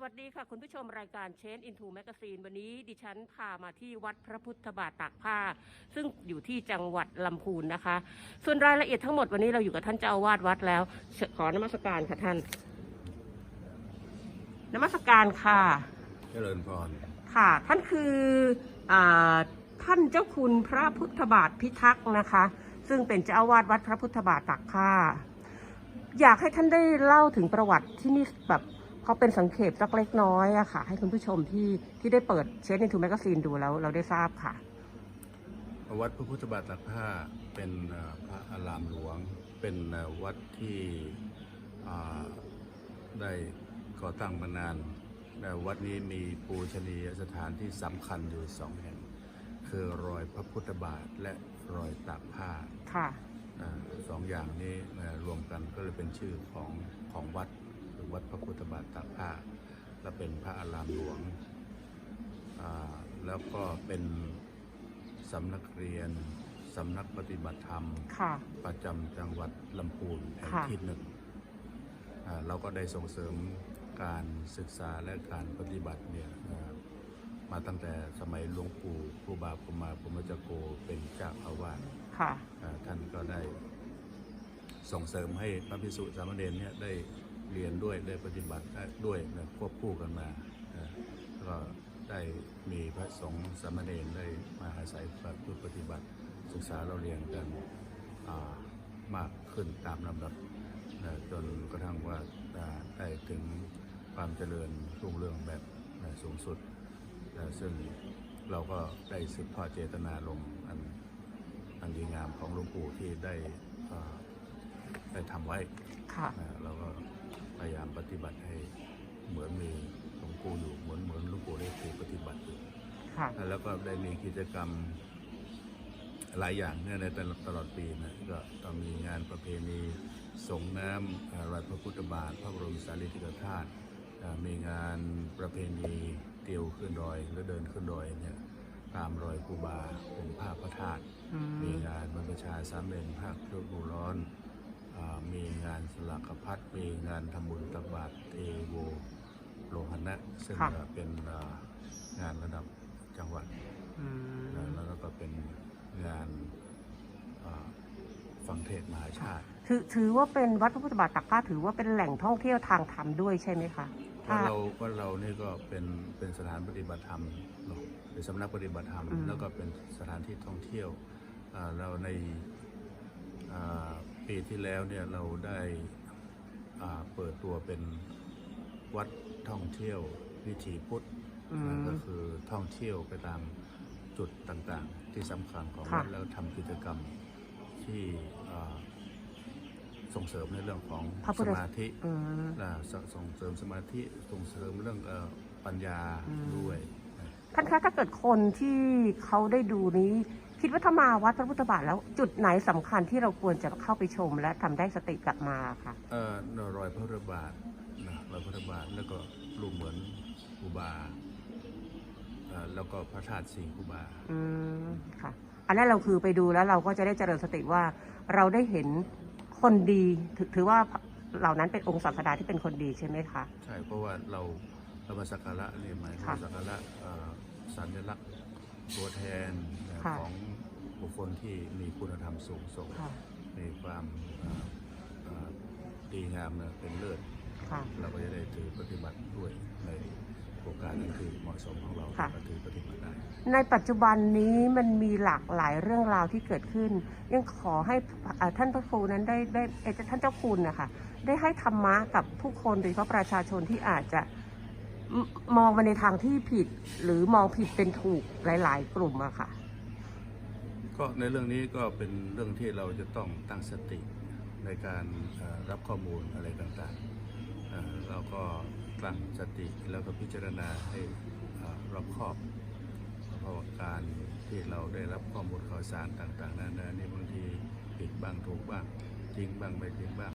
สวัสดีค่ะ คุณผู้ชมรายการเชนอินทูแมกซีนวันนี้ดิฉันพามาที่วัดพระพุทธบาทตากผ้า ซึ่งอยู่ที่จังหวัดลำพูนนะคะ ส่วนรายละเอียดทั้งหมดวันนี้เราอยู่กับท่านเจ้าอาวาสวัดแล้วเชิญขอนมัสการค่ะท่าน นมัสการค่ะ เจริญพร ค่ะ ท่านคืออาท่านเจ้าคุณพระพุทธบาทพิทักษ์นะคะ ซึ่งเป็นเจ้าอาวาสวัดพระพุทธบาทตากผ้า อยากให้ท่านได้เล่าถึงประวัติที่นี่แบบ เขาเป็นสังเขปสักเล็กน้อยอะค่ะ ให้คุณผู้ชมที่ที่ได้เปิดเชนในทูแมกซีนดูแล้วเราได้ทราบค่ะ วัดพระพุทธบาทตากผ้าเป็นเอ่อพระอารามหลวง เป็นเอ่อวัดที่อ่าได้ก่อตั้งมานานแต่วัดนี้มีปูชนียสถานที่สำคัญอยู่สองแห่ง คือรอยพระพุทธบาทและรอยตากผ้าค่ะอ่าสองอย่างนี้เอ่อรวมกันก็เลยเป็นชื่อของของวัดคือ วัดพระพุทธบาทตากผ้าและเป็นพระอารามหลวงอ่าแล้วก็เป็นสำนักเรียนสำนักปฏิบัติธรรมค่ะประจำจังหวัดลำพูนแห่งค่ะที่หนึ่งอ่าเราก็ได้ส่งเสริมการศึกษาและการปฏิบัติเนี่ยอ่ามาตั้งแต่สมัยหลวงปู่ครูบาพรหมาพรหมจโกเป็นเจ้าอาวาสค่ะอ่าท่านก็ได้ส่งเสริมให้พระภิกษุสามเณรเนี่ยได้ เรียนด้วยได้ปฏิบัติด้วยนะควบคู่กันมาก็ได้มีพระสงฆ์สามเณรได้มาอาศัยประพฤติปฏิบัติศึกษาเราเรียนกันมากขึ้นตามลำดับนะจนกระทั่งว่าได้ถึงความเจริญรุ่งเรืองแบบนะสูงสุดนะซึ่งเราก็ได้สืบทอดเจตนาลมอันอันดีงามของหลวงปู่ที่ได้ ได้ทำไว้ค่ะนะเราก็พยายามปฏิบัติให้เหมือนมีหลวงปู่อยู่เหมือนเหมือนหลวงปู่ได้ถูกปฏิบัติอยู่ ค่ะ แล้วก็ได้มีกิจกรรมหลายอย่างเนี่ยในตลอดตลอดปีนะก็ต้องมีงานประเพณีส่งน้ำเอ่อรอยพระพุทธบาท พระบรมสารีริกธาตุเอ่อมีงานประเพณีเตียวขึ้นดอยหรือเดินขึ้นดอยเนี่ยตามรอยครูบาเป็นภาพพระธาตุ อืม มีงานบรรพชาสามเณรภาคฤดูร้อนอา มีงานสลักกพัดมีงานทำบุญตักบาตรเทโวโลหณะซึ่งค่ะเป็นอ่างานระดับจังหวัด อืมนะแล้วก็เป็นงานอ่าฟังเทศน์มหาชาติ ถือถือว่าเป็นวัดพระพุทธบาทตากผ้าถือว่าเป็นแหล่งท่องเที่ยวทางธรรมด้วยใช่ไหมคะว่าเราว่าเรานี่ก็เป็นเป็นสถานปฏิบัติธรรมเนาะเป็นสำนักปฏิบัติธรรม อืม แล้วก็เป็นสถานที่ท่องเที่ยวอ่าเราในอ่า ปีที่แล้วเนี่ยเราได้อ่าเปิดตัวเป็นวัดท่องเที่ยววิถีพุทธอืนะมก็คือท่องเที่ยวไปตามจุดต่างๆ ที่สำคัญของค่ะวัดแล้วทำกิจกรรมที่อ่าส่งเสริมในเรื่องของพระพุสทธมาธิอืมอ่าสส่งเสริมสมาธิส่งเสริมเรื่องเออปัญญาอืมด้วยนะท่านคะถ้าเกิดคนที่เขาได้ดูนี้ คิดว่าถ้ามาวัดพระพุทธบาทแล้วจุดไหนสำคัญที่เราควรจะเข้าไปชม และทำได้สติกลับมาค่ะเอ่อรอยพระพุทธบาทนะรอยพระพุทธบาทแล้วก็รูปเหมือนครูบาเอ่อแล้วก็พระธาตุสีครูบาอืมค่ะ อันนั้นเราคือไปดูแล้วเราก็จะได้เจริญสติว่าเราได้เห็นคนดีถอถือว่าเหล่านั้นเป็นองค์ศาสดาที่เป็นคนดีใช่ไหมคะ ใช่เพราะว่าเราเรามาสักการะเนี่ยหมายถึค่ะงสักการะเอ่อสัญลักษณ์ ตัวแทนนะค่ะของบุคคลที่มีคุณธรรมสูงส่งค่ะ มีความเอ่อเอ่อดีงามเนี่ยเป็นเลิศ ค่ะ เราก็จะได้ถือปฏิบัติด้วยในโอกาสนั้นคือเหมาะสมของเราค่ะ ก็ถือปฏิบัติได้ ในปัจจุบันนี้มันมีหลากหลายเรื่องราวที่เกิดขึ้น ยังขอให้อ่าท่านพระครูนั้นได้ได้เอ่อท่านเจ้าคุณนะคะได้ให้ธรรมะกับผู้คนโดยเฉพาะประชาชนที่อาจจะ มองมาในทางที่ผิด หรือมองผิดเป็นถูกหลาย ๆ กลุ่มอะค่ะ ก็ในเรื่องนี้ก็เป็นเรื่องที่เราจะต้องตั้งสติในการรับข้อมูลอะไรต่างๆเราก็ตั้งสติแล้วก็พิจารณาให้รอบคอบเพราะว่าการที่เราได้รับข้อมูลข่าวสารต่าง ๆ นานานี่บางทีผิดบ้างถูกบ้างจริงบ้างไม่จริงบ้าง